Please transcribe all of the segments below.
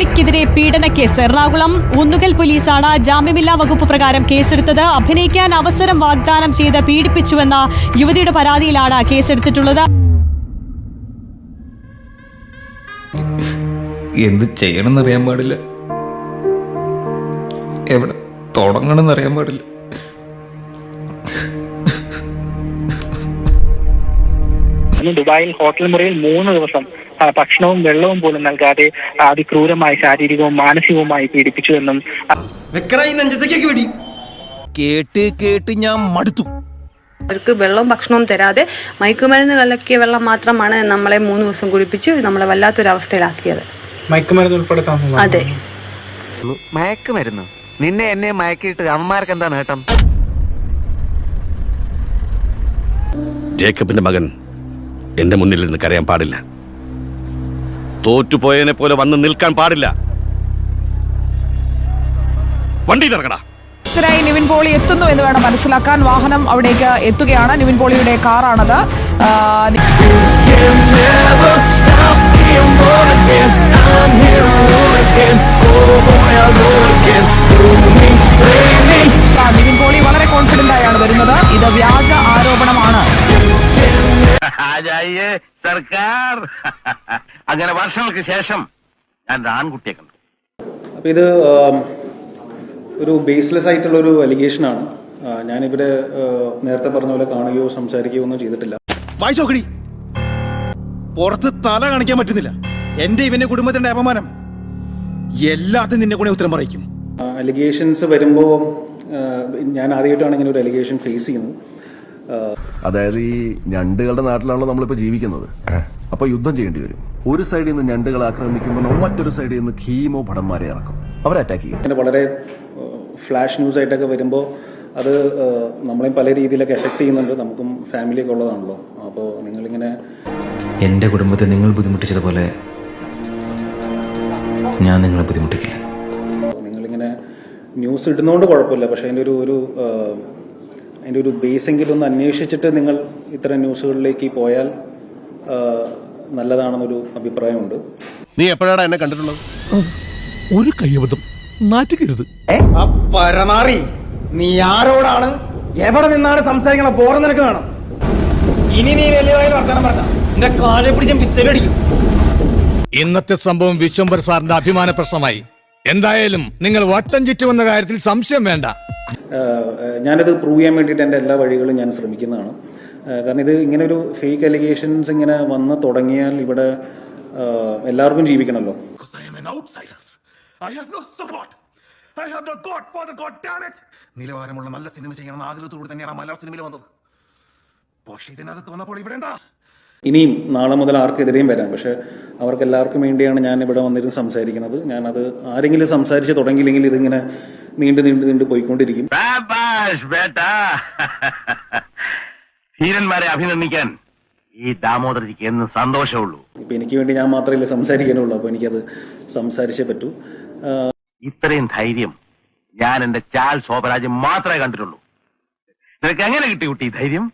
പോളിക്കെതിരെ പീഡനക്കേസ് എറണാകുളം ഒന്നുകൽ പോലീസാണ് ജാമ്യമില്ലാ വകുപ്പ് പ്രകാരം കേസെടുത്തത്. അഭിനയിക്കാൻ അവസരം വാഗ്ദാനം ചെയ്ത് പീഡിപ്പിച്ചുവെന്ന യുവതിയുടെ പരാതിയിലാണ് കേസെടുത്തിട്ടുള്ളത്. എന്ത് ചെയ്യണമെന്നറിയാൻ പാടില്ല. എവിടെ തുടങ്ങണമെന്നറിയാൻ പാടില്ല. ഇന്ന് ദുബായിൽ ഹോട്ടൽ മുറിയിൽ മൂന്ന് ദിവസം ഭക്ഷണവും വെള്ളവും പോലും നൽകാതെ അതിക്രൂരമായി ശാരീരികവും മാനസികവുമായി പീഡിപ്പിച്ചു എന്നും കേട്ട് കേട്ട് ഞാൻ മടുത്തു. അവർക്ക് വെള്ളവും ഭക്ഷണവും തരാതെ മയക്കുമരുന്ന് കലക്കിയ വെള്ളം മാത്രമാണ് നമ്മളെ മൂന്ന് ദിവസം കുടിപ്പിച്ച് നമ്മളെ വല്ലാത്തൊരവസ്ഥയിലാക്കിയത്. മയക്കുമരുന്ന് ഉൾപ്പെടുത്താൻ അതെ. മയക്കുമരുന്ന്? നിന്നെ എന്നെ മയക്കിയിട്ട് അമ്മമാർക്ക് എന്താ നേട്ടം? ജേക്കബിന്റെ മകൻ എന്റെ മുന്നിൽ നിന്ന് കരയാൻ പാടില്ല. തോറ്റുപോയതിനെ പോലെ വന്ന് നിൽക്കാൻ പാടില്ല. വണ്ടി ഇറങ്ങടാ ായി നിവിൻ പോളി എത്തുന്നു എന്ന് വേണം മനസ്സിലാക്കാൻ. വാഹനം അവിടേക്ക് എത്തുകയാണ്. നിവിൻ പോളിയുടെ കാറാണത്. നിവിൻ പോളി വളരെ കോൺഫിഡന്റ് ആയാണ് വരുന്നത്. ഇത് വ്യാജ ആരോപണമാണ്. സർക്കാർ. അങ്ങനെ വർഷങ്ങൾക്ക് ശേഷം ഞാൻ ആൺകുട്ടിയെ കണ്ടു. അപ്പൊ ഇത് ഒരു ബേസ്ലെസ് ആയിട്ടുള്ള ഒരു അലിഗേഷൻ ആണ്. ഞാനിവിടെ നേരത്തെ പറഞ്ഞ പോലെ കാണുകയോ സംസാരിക്കുകയോ ഒന്നും ചെയ്തിട്ടില്ല. വായിച്ചോക്കടി പുറത്ത് തല കാണിക്കാൻ പറ്റുന്നില്ല. എന്റെ ഇവന്റെ കുടുംബത്തിന്റെ അപമാനം. എല്ലാത്തിനും നിന്നെ കൂടെ ഉത്തരം പറയിക്കും. അലിഗേഷൻസ് വരുമ്പോൾ ഞാൻ ആദ്യമായിട്ടാണ് ഇങ്ങനെ ഒരു അലിഗേഷൻ ഫേസ് ചെയ്യുന്നത്. അതായത് ഈ ഞണ്ടുകളുടെ നാട്ടിലാണല്ലോ നമ്മളിപ്പോ ജീവിക്കുന്നത്. അപ്പൊ യുദ്ധം ചെയ്യേണ്ടി വരും. ഒരു സൈഡിൽ നിന്ന് ഞണ്ടുകൾ ആക്രമിക്കുമ്പോൾ നമ്മൾ മറ്റൊരു സൈഡിൽ നിന്ന് ഖീമോ ഭടന്മാരെ ഇറക്കും. അവരെ അറ്റാക്ക് ചെയ്യും. പിന്നെ വളരെ ഫ്ലാഷ് ന്യൂസ് ആയിട്ടൊക്കെ വരുമ്പോൾ അത് നമ്മളെയും പല രീതിയിലൊക്കെ എഫക്ട് ചെയ്യുന്നുണ്ട്. നമുക്കും ഫാമിലിയൊക്കെ ഉള്ളതാണല്ലോ. അപ്പോൾ നിങ്ങളിങ്ങനെ എന്റെ കുടുംബത്തെ നിങ്ങൾ ബുദ്ധിമുട്ടിച്ചതുപോലെ ഞാൻ നിങ്ങളെ ബുദ്ധിമുട്ടിക്കില്ല. നിങ്ങളിങ്ങനെ ന്യൂസ് ഇടുന്നതുകൊണ്ട് കുഴപ്പമില്ല. പക്ഷേ അതിന്റെ ഒരു ഒരു അതിന്റെ ഒരു ബേസെങ്കിലും ഒന്ന് അന്വേഷിച്ചിട്ട് നിങ്ങൾ ഇത്തരം ന്യൂസുകളിലേക്ക് പോയാൽ നല്ലതാണെന്നൊരു അഭിപ്രായമുണ്ട്. നീ എപ്പോഴാണ് എന്നെ കണ്ടിട്ടുള്ളത്? ഒരു കയ്യബദ്ധം. നാറ്റുകരുത് പരനാറി നീ ആരോടാണ്? എവിടെ നിന്നാണ് സംസാരിക്കണം ബോറം നിനക്ക് വേണം. ഇനി നീ വലിയ വർത്തമാനം പറഞ്ഞ. എന്റെ കാലെ പിടിച്ചും പിച്ചലടിക്കും ഇന്നത്തെ സംഭവം വിശ്വംബർ സാറിന്റെ അഭിമാന പ്രശ്നമായി. എന്തായാലും നിങ്ങൾ വട്ടം ചുറ്റുമെന്ന കാര്യത്തിൽ സംശയം വേണ്ട. ഞാനത് പ്രൂവ് ചെയ്യാൻ വേണ്ടിയിട്ട് എന്റെ എല്ലാ വഴികളും ഞാൻ ശ്രമിക്കുന്നതാണ്. കാരണം ഇത് ഇങ്ങനെ ഒരു ഫേക്ക് അലിഗേഷൻസ് ഇങ്ങനെ വന്ന് തുടങ്ങിയാൽ ഇവിടെ എല്ലാവർക്കും ജീവിക്കണമല്ലോ നിലവാരമുള്ള നല്ല സിനിമ ചെയ്യണമെന്ന് ആഗ്രഹത്തോട് തന്നെയാണ് മലയാള സിനിമയിൽ വന്നത്. പക്ഷേ ഇതിനകത്ത് വന്നപ്പോൾ ഇവിടെ എന്താ? ഇനിയും നാളെ മുതൽ ആർക്കെതിരെയും വരാം. പക്ഷെ അവർക്ക് എല്ലാവർക്കും വേണ്ടിയാണ് ഞാൻ ഇവിടെ വന്നിരുന്ന് സംസാരിക്കുന്നത്. ഞാനത് ആരെങ്കിലും സംസാരിച്ച് തുടങ്ങിയില്ലെങ്കിൽ ഇതിങ്ങനെ നീണ്ടു നീണ്ടു നീണ്ടു പോയിക്കൊണ്ടിരിക്കും. ധീരന്മാരെ അഭിനന്ദിക്കാൻ ഈ ദാമോദരജിക്ക് എന്ന് സന്തോഷമുള്ളൂ. ഇപ്പൊ എനിക്ക് വേണ്ടി ഞാൻ മാത്രമല്ലേ സംസാരിക്കാനുള്ളൂ അപ്പൊ എനിക്കത് സംസാരിച്ചേ പറ്റൂ. ഇത്രയും ധൈര്യം ഞാൻ എന്റെ ചാൽ ശോഭരാജ് മാത്രമേ കണ്ടിട്ടുള്ളൂ. നിനക്ക് എങ്ങനെ കിട്ടി കുട്ടി ധൈര്യം?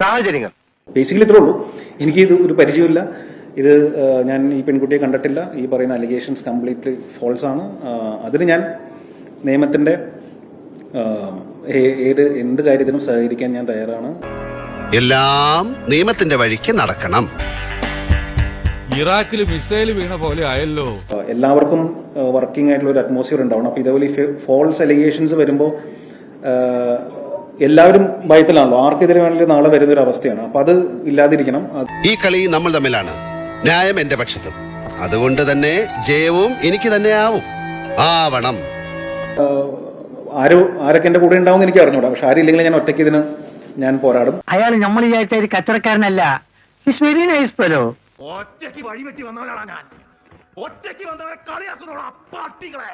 സാഹചര്യങ്ങൾ. ബേസിക്കലി ഇത്രേ ഉള്ളൂ. എനിക്ക് ഇത് ഒരു പരിചയമില്ല ഇത് ഞാൻ ഈ പെൺകുട്ടിയെ കണ്ടിട്ടില്ല. ഈ പറയുന്ന അലിഗേഷൻസ് കംപ്ലീറ്റ്ലി ഫോൾസ് ആണ്. അതിന് ഞാൻ നിയമത്തിന്റെ ഏ- ഏത് എന്ത് കാര്യത്തിനും സഹകരിക്കാൻ ഞാൻ തയ്യാറാണ്. എല്ലാം നിയമത്തിന്റെ വഴിക്ക് നടക്കണം. ഇറാഖിൽ മിസൈൽ വീണ പോലെ ആയല്ലോ. എല്ലാവർക്കും വർക്കിംഗ് ആയിട്ടുള്ള ഒരു അറ്റ്മോസ്ഫിയർ ഉണ്ടാവണം. അപ്പൊ ഇതേപോലെ ഫോൾസ് അലിഗേഷൻസ് വരുമ്പോൾ എല്ലാവരും ഭയത്തിലാണല്ലോ. ആർക്കെതിരെ വേണമെങ്കിലും നാളെ വരുന്ന ഒരു അവസ്ഥയാണ് അപ്പൊ അത് ഇല്ലാതിരിക്കണം. ഈ കളി നമ്മൾ തമ്മിലാണ്. ന്യായം എന്റെ പക്ഷത്തും. അതുകൊണ്ട് തന്നെ ജയവും എനിക്ക് തന്നെ ആവും ആവണം ആരോ ആരൊക്കെ എന്റെ കൂടെ ഉണ്ടാവും എനിക്ക് അറിഞ്ഞൂടാ. പക്ഷെ ആരില്ലെങ്കിൽ ഞാൻ ഒറ്റയ്ക്ക് ഇതിന് ഞാൻ പോരാടും. അയാൾ നമ്മൾ വിചാരിച്ച ഒരു കച്ചവടക്കാരനല്ല വെരി നൈസ് ഫെലോ ഒറ്റയ്ക്ക് വഴിവെട്ടി വന്നവനാണ് ഞാൻ. ഒറ്റയ്ക്ക് വന്നവരെ കളിയാക്കുന്നോളാം പട്ടികളെ